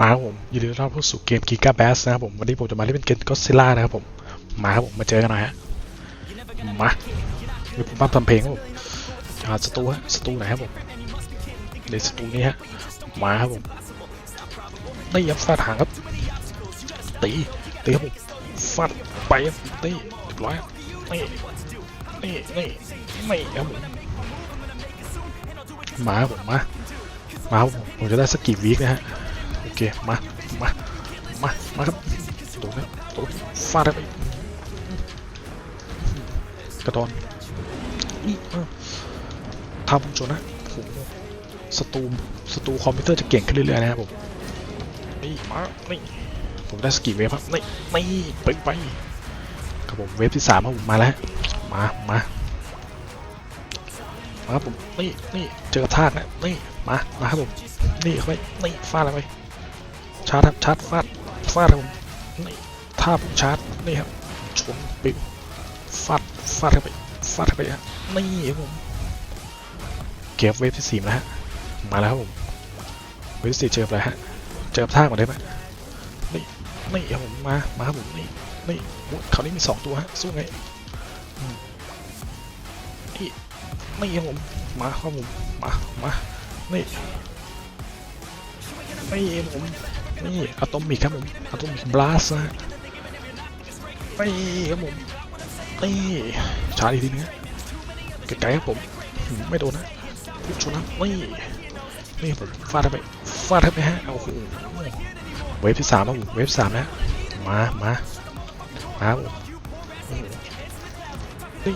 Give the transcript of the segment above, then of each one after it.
มาครับผมยินดีต้อนรับเข้าสู่เกมกิกาแบสนะครับผมวันนี้ผมจะมาเล่นเป็นเกมก็ซิล่านะครับผมมาครับผมมาเจอกันหน่อยฮะมาเดี๋ยวผมปั้มทำเพลงครับผมหาสตูฮะสตูไหนครับผมในสตูนี้ฮะมาครับผมนี่ยับฟาดหางครับตีตีครับผมฟาดไปครับตีเรียบร้อยครับนี่นี่นี่นี่ครับผมมาครับผมมามาครับผมผมจะได้สักกี่วีคนะฮะโอ เค มา มา มา มาครับโดนแล้วโดนฟาดไปกระดอนอีเอ้าทำจนนะโหสตูมสตูคอมพิวเตอร์จะเก่งขึ้นเรื่อยๆนะครับผม นี่ มา นี่ ผมได้สกีเวฟครับ นี่ นี่ ไปไปครับผม เวฟที่สามครับผม มาแล้ว มา มามาครับผม นี่ นี่ เจอกระทากนะ นี่ มา มาครับผม นี่เข้าไป นี่ฟาดอะไรไป ชาร์จครับชาร์จฟาดฟาดครับผมนี่ท่าผมชาร์จนี่ครับชนปิวฟาดฟาดเข้าไปฟาดเข้าไปฮะนี่ครับผมเก็บเวฟที่สี่แล้วฮะมาแล้วครับผมเวฟที่สี่เจออะไรฮะเจอท่ามาได้ไหมนี่นี่ครับผมมามาครับผมนี่นี่เขานี้มีสองตัวฮะสู้ไงนี่นี่ครับผมมาครับผมมามานี่นี่ครับผม นี่อะตอมิกครับผมอะตอมิกบลัสนะฮะนี่ครับผมนี่ชาร์จอีกทีนึงไกลๆครับผมไม่โดนนะพุ่งชนนะนี่นี่ผมฟาดไปฟาดไปฮะโอ้โหเวฟที่สามครับผมเวฟสามนะมามามาผมนี่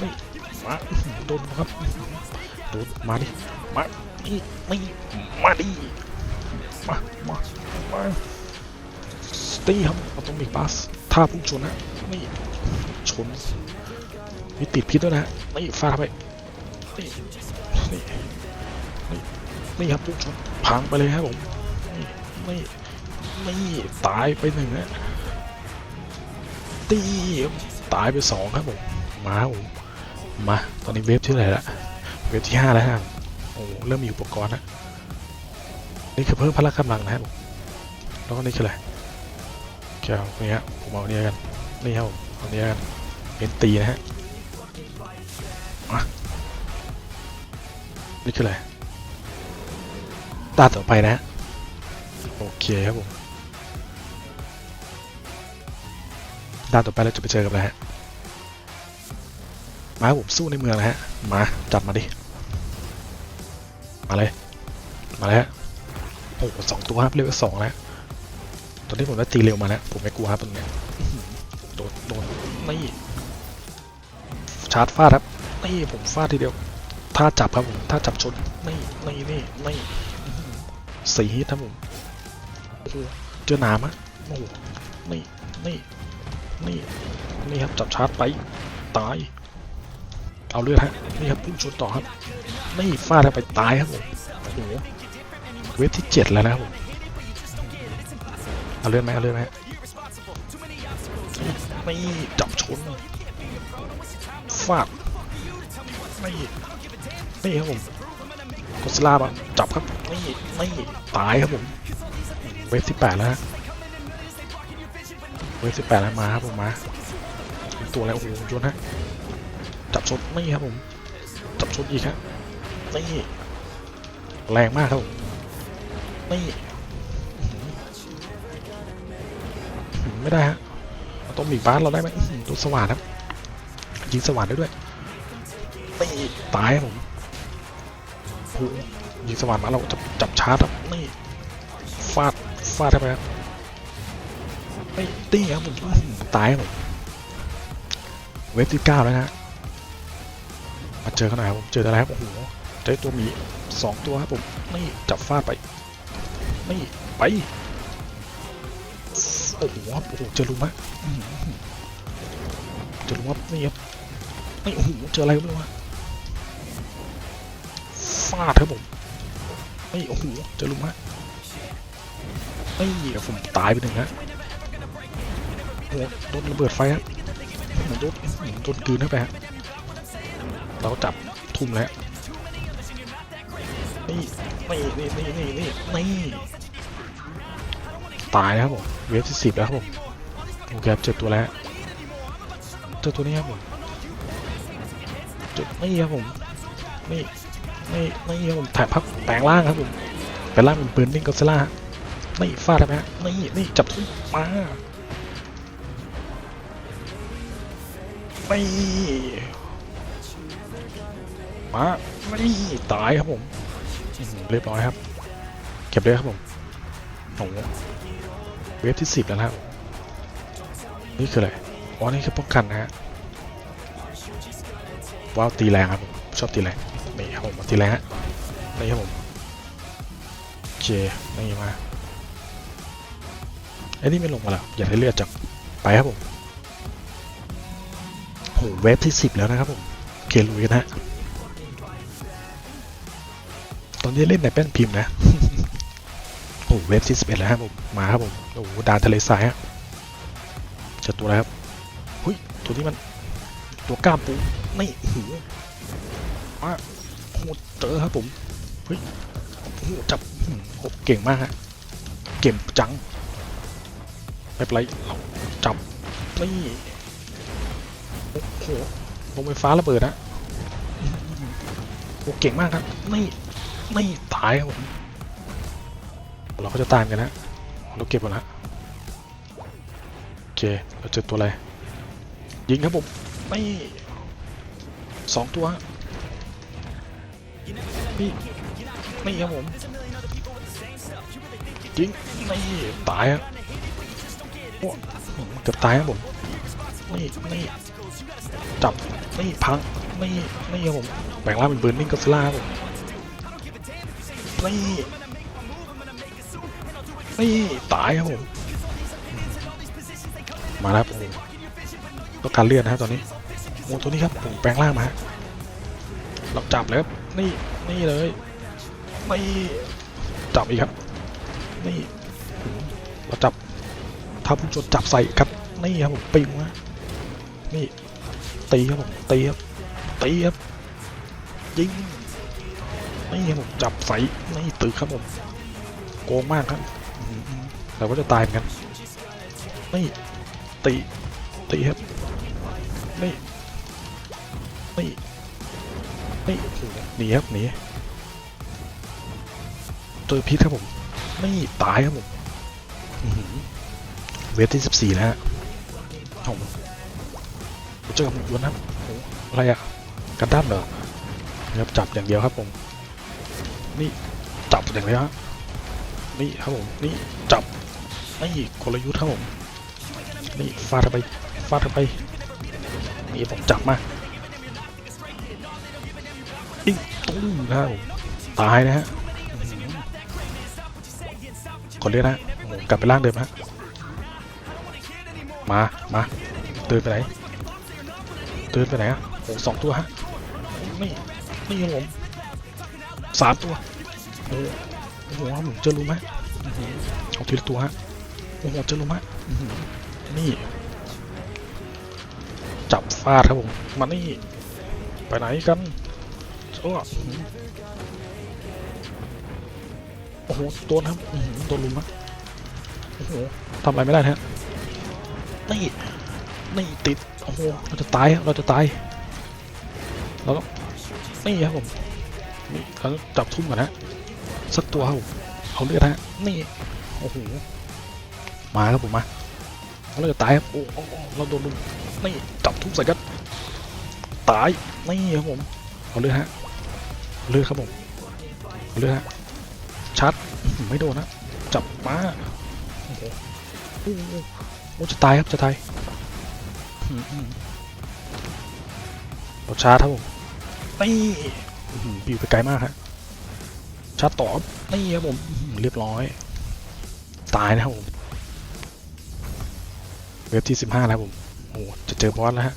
นี่มาโดนครับโดนมาดิมานี่นี่มาดิมามา มาสตีครับอะตอมิกบัสท่าพุ่งชนนะนี่ชนมีติดพิษด้วยนะฮะนี่ฟาดไปนี่นี่นี่นี่ครับพุ่งชนพังไปเลยครับผมนี่นี่นี่ตายไปหนึ่งนะตีครับตายไปสองครับผมมาครับผมมาตอนนี้เวฟที่ไหรละเวฟที่ห้าแล้วฮะโอ้เริ่มมีอุปกรณ์แล้วนี่คือเพิ่มพละกำลังนะครับผม แล้วก็นี่คืออะไรแก้วนี่ฮะผมเอาเนี่ยกันนี่ครับผมเอาเนี่ยกันเป็นตีนะฮะนี่คืออะไรตาต่อไปนะโอเคครับผมด้านต่อไปเราจะไปเจอกับอะไรฮะ มาผมสู้ในเมืองนะฮะ มาจับมาดิ มาเลย มาเลยฮะ โอ้โหสองตัวครับเร็วสองแล้ว อนนี้ผมได้ตีเร็วมาแล้วผมไม่กลัวครับตรงเนี้ยโดนโดนนี่ชาร์จฟาดครับนี่ผมฟาดทีเดียวท่าจับครับผมท่าจับชนนี่นี่นี่นี่สี่ฮิตครับผมโอ้โหเจอหนามะโอ้โหนี่นี่นี่นี่ครับจับชาร์จไปตายเอาเลือดฮะนี่ครับพุ่งชนต่อครับนี่ฟาดเข้าไปตายครับผมโอ้โหเวฟที่เจ็ดแล้วนะครับผม เอาเลื่อนไหมเอาเลื่อนไหมไม่จับชนฟาดไม่ไม่ครับผมกดสลาบอะจับครับไม่ไม่ตายครับผมเวฟที่แปดแล้วฮะเวฟที่แปดแล้วมาครับผมมาเป็นตัวอะไรโอ้โหชนฮะจับชนไม่ครับผมจับชนอีกฮะไม่แรงมากครับผมนี่อื้ ไม่ได้ฮะเราต้องมีบ้านเราได้ไหมอื้อหือตัวสว่านครับยิงสว่านได้ด้วยนี่ตายผมโอ้โหยิงสว่านมาเราจับจับชาร์จครับนี่ฟาดฟาดเข้าไปครับนี่ตีครับผมตายผมเวฟที่เก้าแล้วนะมาเจอกันหน่อยครับผมเจออะไรครับโอ้โหเจอตัวหมีสองตัวครับผมนี่จับฟาดไปนี่ไป อ้โหครับโอ้โหเจอลุงมะอื้อหือเจอลุงครับนี่ครับนี่โอ้โหเจออะไรก็ไม่รู้ฮะฟาดครับผมนี่โอ้โหเจอลุงมะนี่ครับผมตายไปหนึ่งฮะโอ้โดนระเบิดไฟครับโดนโดนโดนกลืนเข้าไปฮะเราจับทุ่มแล้วนี่นี่นี่นี่นี่นี่ ตายนะครับผมเวฟที่สิบแล้วครับผมโอเคครับเจอตัวแล้วเจอตัวนี้ครับผมเจอนี่ครับผมนี่นี่นี่ครับผมถ่ายพักแปลงร่างครับผมแปลงร่างเป็นปืนนิ่งก็ซิล่านี่ฟาดได้ไหมฮะนี่นี่จับทุ่มมาไม่มาไม่ตายครับผมเรียบร้อยครับ เก็บเลยครับผม โอ้โหเวฟที่สิบแล้วนะครับนี่คืออะไรอ๋อนี่คือป้องกันนะฮะว้าวตีแรงครับผมชอบตีแรงนี่ครับผมตีแรงฮะนี่ครับผมโอเคนี่มาไอ้นี่ไม่ลงมาแล้วอยากได้เลือดจับไปครับผมโหเวฟที่สิบแล้วนะครับผมเคลุยกันฮะตอนนี้เล่นในแป้นพิมพ์นะ เวฟที่สิบเอ็ดแล้วครับผมมาครับผมโอ้โหดานทะเลทรายฮะเจอตัวอะไรครับเฮ้ยตัวนี้มันตัวกล้ามปูนี่หูมาโหเจอครับผมเฮ้ยโอ้โหจับหืมโหเก่งมากฮะเก่งจังไม่เป็นไรเราจับนี่โอ้โหลงไฟฟ้าระเบิดนะอื้อหือโอ้เก่งมากครับนี่นี่ตายครับผม เราก็จะตามกันนะเราเก็บหมดละโอเคเราเจอตัวอะไร ยิงครับผมไม่สองตัวนี่นี่ครับผมยิงนี่ตายครับโอ้เกือบตายครับผมนี่นี่จับนี่พังนี่นี่ครับผมแบ่งร่างเป็นเบิร์นนิ่งก็สลาครับผมนี่ นี่ตายครับผม มาแล้วครับโอ้โหต้องการเลือดนะครับตอนนี้โอ้ตัวนี้ครับผมแปลงร่างมาฮะเราจับเลยครับนี่นี่เลยนี่จับอีกครับ นี่เราจับถ้าผู้ชนจับใส่ครับนี่ครับผมปิวฮะนี่ตีครับผมตีครับตีครับยิงนี่ครับผมจับใส่นี่ตึกครับผมโกงมากครับ เราก็จะตายเหมือนกันนี่ตีตีครับนี่นี่นี่โอ้โหหนีครับหนีเจอพิษครับผมนี่ตายครับผมอื้อหือเวทที่สิบสี่แล้วฮะโอ้โหเจอกับหมุนนะครับโอ้โหอะไรอะกระด้ามเหรอนะครับจับอย่างเดียวครับผม นี่จับอย่างเดียวฮะ นี่ครับผมนี่จับนี่กลยุทธ์ครับผมนี่ฟาดไปฟาดไปนี่ผมจับมาอิ้งตุ้มนะครับตายนะฮะอื้อหือดเรียกนะฮะกลับไปร่างเดิมฮะมามาเดินไปไหนเดินไปไหนอะโอ้โหสองตัวฮะนี่นี่ครับผมสามตัวโอ้โหผมเจอรู้ไหม เอาทีละตัวฮะโอ้โหเจอรู้ไหมอื้อหือนี่ จับฟาดครับผมมานี่ ไปไหนกันโอ้โอ้โหโดนครับอื้อหือโดนลุมครับโอ้โหทำอะไรไม่ได้นะฮะนี่นี่ติดโอ้โหเราจะตายครับเราจะตายเราต้องนี่ครับผมนี่เราจับทุ่มก่อนนะสักตัวครับผม เอาเลือดฮะนี่โอ้โหมาครับผมมาเราจะตายครับโอ้โอ้โอ้เราโดนลุมนี่จับทุบใส่กันตายนี่ครับผมเอาเลือดฮะเอาเลือดครับผมเอาเลือดฮะชัดอื้อหือไม่โดนนะจับมาโอ้โหโอ้โหโอ้จะตายครับจะตายอื้อหือเราชาร์จครับผมนี่อื้อหือปิวไปไกลมากฮะชาร์จต่อ นี่ครับผมเรียบร้อย ตายนะครับผมเว็บที่สิบห้าแล้วผมโอ้โหจะเจอบอสแล้วฮะ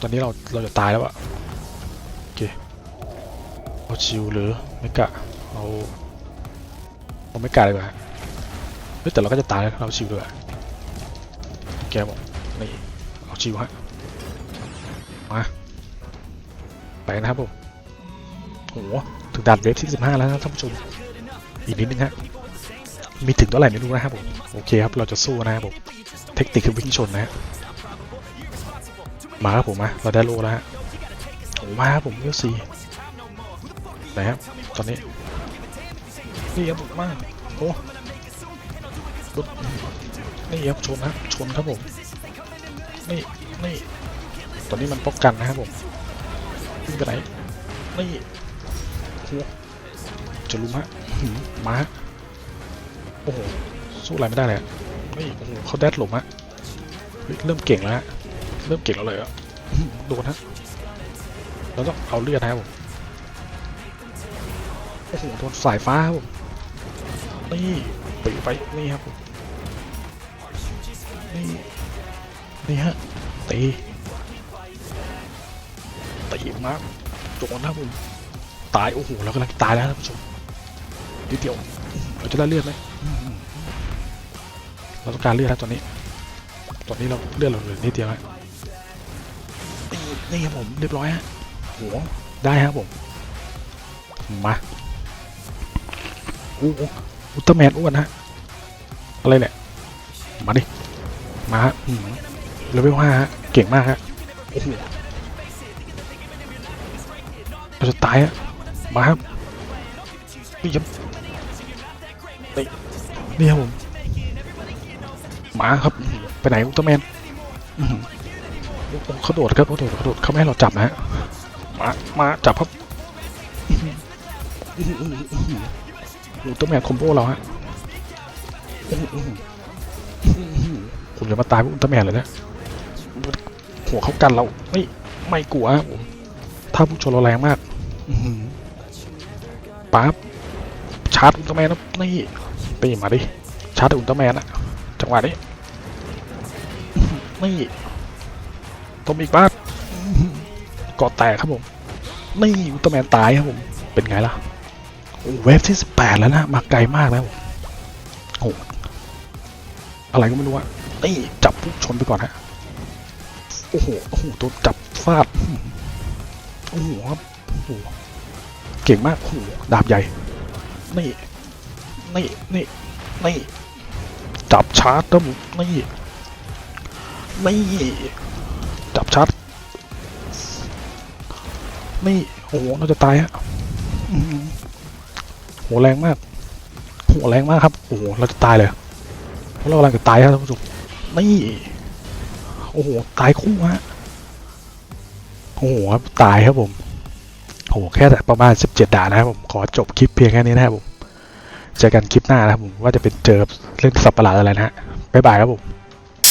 ตอนนี้เราเราจะตายแล้วอะโอเคเอาชิวหรือไม่กะเอาเอาไม่กะเลยดีกว่าฮะเฮ้ยแต่เราก็จะตายแล้วเราชิวด้วยแกบอกนี่เอาชิวฮะมาไปนะครับผมโอ้โห ถึงด่านเว็บที่สิบห้าแล้วนะท่านผู้ชม อีกนิดนึงฮะ มีถึงเท่าไหร่ไม่รู้นะครับผม โอเคครับ เราจะสู้นะครับผม เทคนิคคือวิ่งชนนะฮะ มาครับผมมาเราได้โลแล้วฮะโอ้มาครับผมเวลซีไหนครับ ตอนนี้นี่ครับผมมาโอ้รถนี่ครับชนครับชนครับผม นี่นี่ตอนนี้มันป้องกันนะครับผมวิ่งไปไหนนี่ โอ้จะลุมฮะมาฮะโอ้โหสู้อะไรไม่ได้เลยอะนี่โอ้โหเขาแดดหลบฮะเฮ้ยเริ่มเก่งแล้วฮะเริ่มเก่งแล้วเลยอะอื้อหือโดนฮะเราต้องเอาเลือดนะครับผมโอ้โหโดนสายฟ้าครับผมนี่ไปไปนี่ครับผมนี่นี่ฮะตีตีมาโดนนะครับผม ตายโอ้โหเรากำลังตายแล้วท่านผู้ชมนิดเดียวเราจะได้เลือดไหมเราต้องการเลือดครับตอนนี้ ตอนนี้เราเลือดเราเหลือนิดเดียวฮะนี่นี่ครับผมเรียบร้อยฮะโหได้ครับผมมาอู้อุลตร้าแมนอ้วนฮะอะไรเนี่ยมาดิมาฮะเลเวลห้าฮะเก่งมากฮะเราจะตายฮะ มาครับนี่ครับนี่นี่ครับผมมาครับไปไหนอุลตร้าแมนอื้อหือโอ้เขาโดดครับเขาโดดเขาโดดเขาไม่ให้เราจับนะฮะมามาจับครับอุลตร้าแมนคอมโบเราฮะผมจะมาตายพราะอุลตร้าแมนเลยนะหัวเขากันเราไม่ไม่กลัวครับผมถ้าผู้ชนเราแรงมาก อื ปั๊บชาร์จอุลตร้าแมนนะนี่ไปมาดิชาร์จอุลตร้าแมนอะจังหวะนี้นี่ต้มอีกบ้านกอดแตกครับผมนี่อุลตร้าแมนตายครับผมเป็นไงล่ะโอ้เวฟที่สิบแปดแล้วนะ มาไกลมากแล้วโอ้อะไรก็ไม่รู้อะนี่จับปุ๊บชนไปก่อนฮะโอ้โหโอ้โหโดนจับฟาดโอ้โหครับโอ้โห เก่งมากโอ้โหดาบใหญ่ นี่ นี่ นี่ นี่ จับชาร์จแล้วผมนี่ นี่ จับชาร์จนี่ โอ้โหเราจะตายฮะอื้อหือโหแรงมากโหแรงมากครับ โอ้โห เราจะตายเลยเพราะเรากำลังจะตายครับท่านผู้ชมนี่ โอ้โห ตายคู่ฮะ โอ้โหครับตายครับผม โอ้โหแค่ประมาณ 17 ด่านนะครับผมขอจบคลิปเพียงแค่นี้นะครับผมเจอกันคลิปหน้านะครับผมว่าจะเป็นเจอเรื่องสับประหลาดอะไรนะฮะบ๊ายบายครับผม